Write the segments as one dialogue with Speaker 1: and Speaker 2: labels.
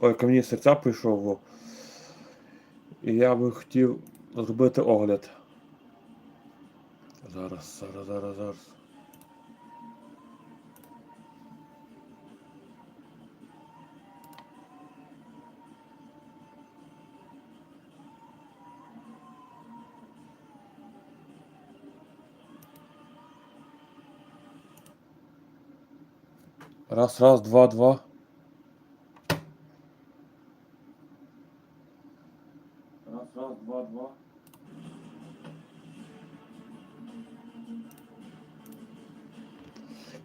Speaker 1: Ой, камені серця прийшов. І я би хотів зробити огляд. Зараз, зараз, зараз, зараз. Раз, раз, два, два.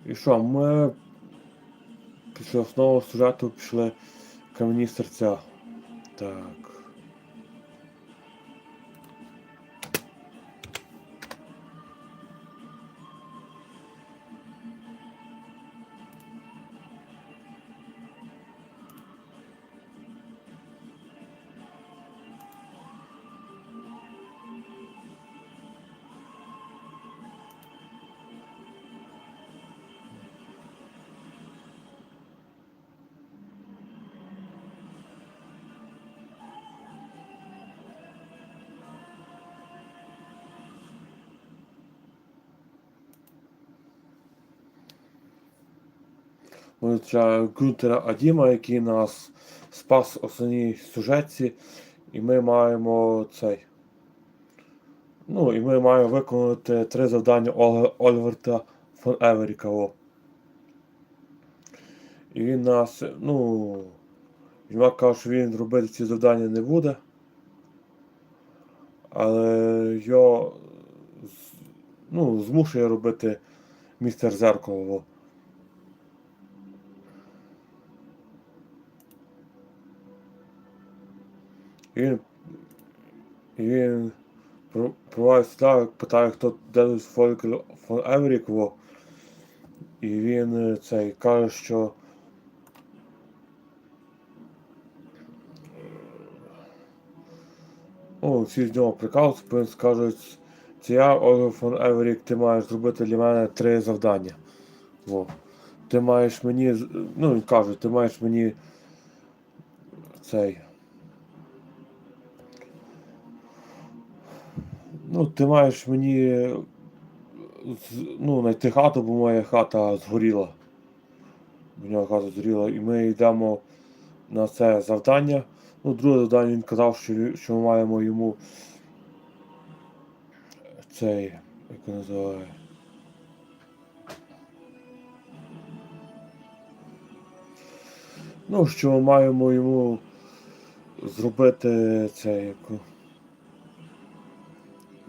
Speaker 1: І що, ми після основного сюжету пішли кам'яні серця. Так. Ми Гюнтера Адіма, який нас спас в основній сюжетці, і ми маємо цей. Ну, і ми маємо виконати три завдання Ольверта фон Еверіка. І він нас, ну. Він каже, що він робити ці завдання не буде. Але його ну, змушує робити містер Зеркало. Він, він про- проводить сюди, питає, хто де тут Фолькел фон Еверік. І він е, цей каже, що О, всі з нього прикалуються, він скажуть, це я, Ольга фон Еверік, ти маєш зробити для мене три завдання. Во. Ти маєш мені, ну він каже, ти маєш мені цей. Ну, ти маєш мені ну, знайти хату, бо моя хата згоріла. В нього хата згоріла. І ми йдемо на це завдання. Ну, друге завдання він казав, що, що ми маємо йому цей, як він називає. Ну, що ми маємо йому зробити це як.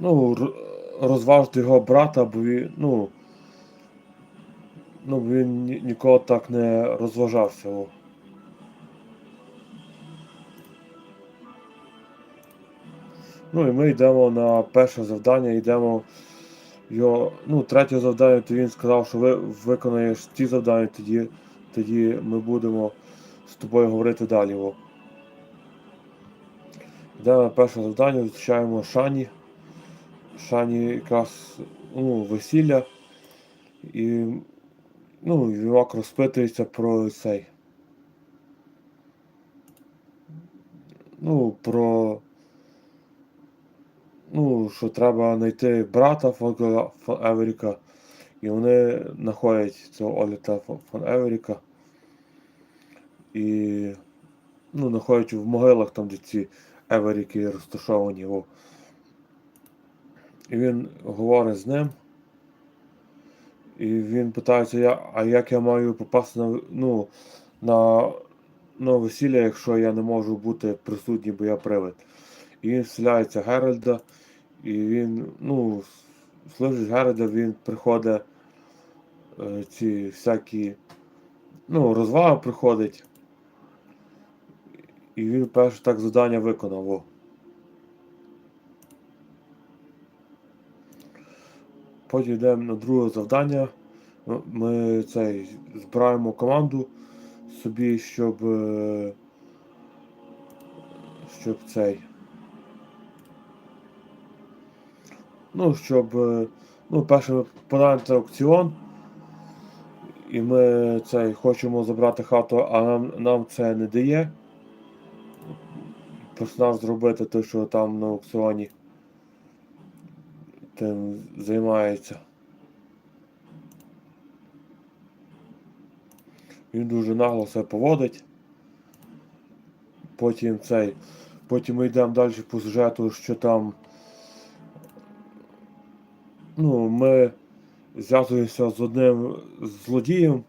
Speaker 1: Ну, розважити його брата, бо він, ну. Ну, він ніколи так не розважався. Ну і ми йдемо на перше завдання, йдемо його. Ну, третє завдання, то він сказав, що ви виконаєш ці завдання, тоді, тоді ми будемо з тобою говорити далі. Йдемо на перше завдання, зустрічаємо Шані. Шані якраз ну, весілля. І ну, Ювак розпитується про цей. Ну, про. Ну, що треба знайти брата фон, Еверіка. І вони знаходять цього Оліта фон, Еверіка. І. Ну, знаходять в могилах там, де ці Еверіки розташовані. О. І він говорить з ним. І він питається, а як я маю попасти на, ну, на, на весілля, якщо я не можу бути присутній, бо я привид. І він вселяється Геральда, і він, ну, служить Геральда, він приходить е, ці всякі, ну, розвага приходить. І він перше так завдання виконав. Потім йдемо на друге завдання. Ми цей, збираємо команду собі, щоб. е, Щоб цей. Ну, щоб. е, Ну, перше ми подаємо на аукціон. І ми цей, хочемо забрати хату, а нам, нам це не дає. персонаж зробити той, що там на аукціоні тим займається. Він дуже нагло себе поводить. Потім цей. Потім ми йдемо далі по сюжету, що там. Ну, ми зв'язуємося з одним злодієм.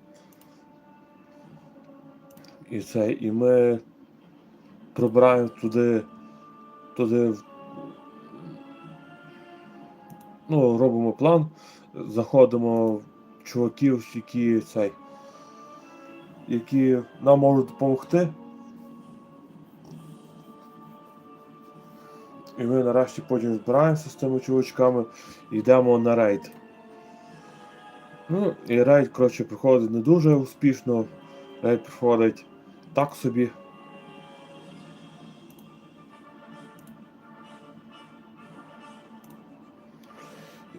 Speaker 1: І це, і ми пробираємо туди, туди, ну, робимо план, заходимо в чуваків, які цей, які нам можуть допомогти. І ми нарешті потім збираємося з тими чувачками і йдемо на рейд. Ну, і рейд, коротше, проходить не дуже успішно. Рейд проходить так собі.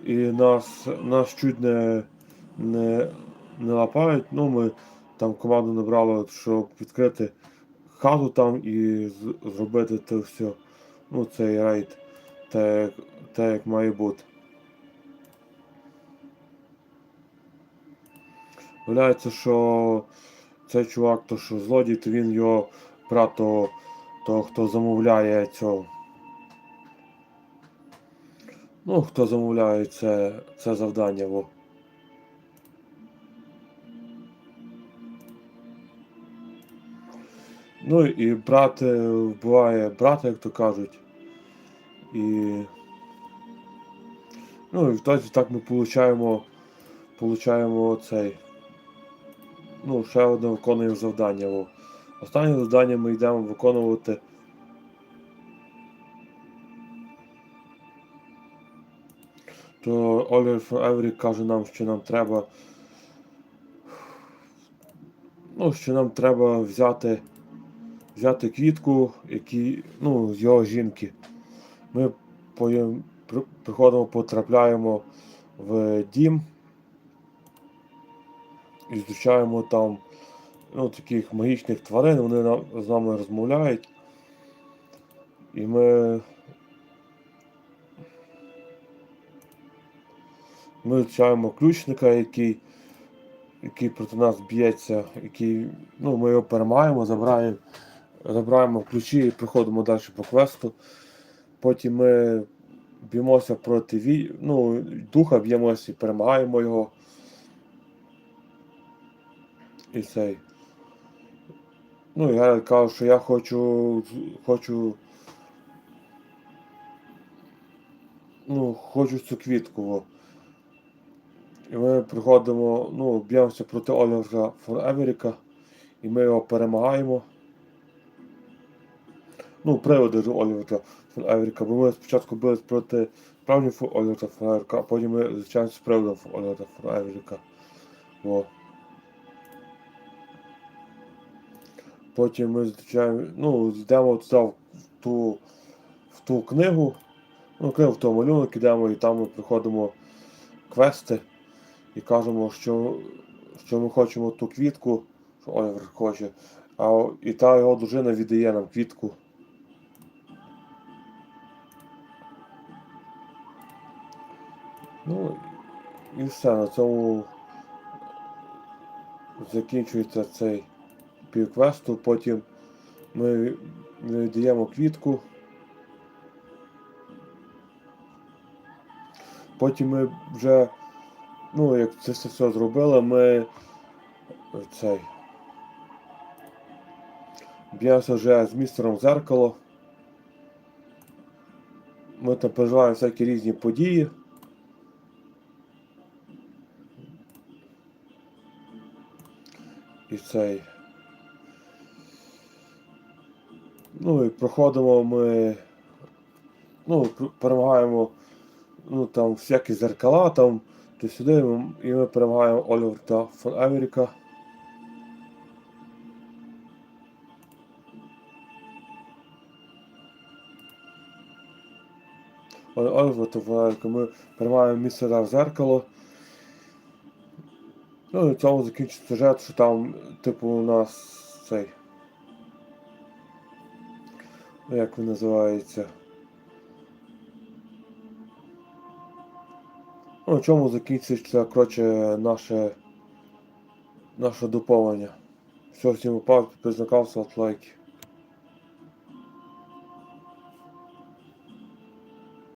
Speaker 1: І нас, нас чуть не, не, не лапають. Ну, ми там команду набрали, щоб відкрити хату там і зробити це все. Ну, цей рейд, так, так як має бути. Виявляється, що цей чувак, то що злодій, то він його брат того, того, хто замовляє цього. Ну, хто замовляє це, це завдання. Во. Ну і брат е, вбиває брата, як то кажуть. І. Ну і в тоді так ми получаємо, получаємо цей. Ну, ще одне виконуємо завдання. Останнє завдання ми йдемо виконувати. То Олівер Еврі каже нам, що нам треба. Ну, що нам треба взяти взяти квітку, які, ну, з його жінки. Ми при- приходимо, потрапляємо в дім і зустрічаємо там ну, таких магічних тварин, вони з нами розмовляють. І ми. Ми зустрічаємо ключника, який, який проти нас б'ється, який, ну, ми його перемагаємо, забираємо, забираємо ключі і приходимо далі по квесту. Потім ми б'ємося проти ві... ну, духа, б'ємося і перемагаємо його. І цей. Ну, я кажу, що я хочу. хочу. Ну, хочу цю квітку. І ми приходимо, ну, б'ємося проти Олівера фон Еверіка, і ми його перемагаємо. Ну, приводи ж Олівера фон Еверіка, бо ми спочатку бились проти справжнього фон Олівера Еверіка, а потім ми зустрічаємося з приводом фон Олівера фон Еверіка. Во. Потім ми зустрічаємо, ну, йдемо туди в ту, в ту книгу, ну, книгу в той малюнок ідемо, і там ми приходимо квести і кажемо, що, що ми хочемо ту квітку, що Олівер хоче, а і та його дружина віддає нам квітку. Ну і все, на цьому закінчується цей півквесту, потім ми віддаємо квітку. Потім ми вже, ну, як це все, все зробили, ми цей. Б'ємося вже з містером зеркало. Ми там переживаємо всякі різні події. І цей. Ну і проходимо ми. Ну, перемагаємо ну, там всякі зеркала там, то сюди і ми перемагаємо Олівер та фон. Оль- Олівер та фон Америка. Ми перемагаємо містера зеркало. Ну і в цьому закінчиться сюжет, що там, типу, у нас цей. як він називається. На чому закінчиться, коротше, наше, наше доповнення. Все, всім упав, от лайки.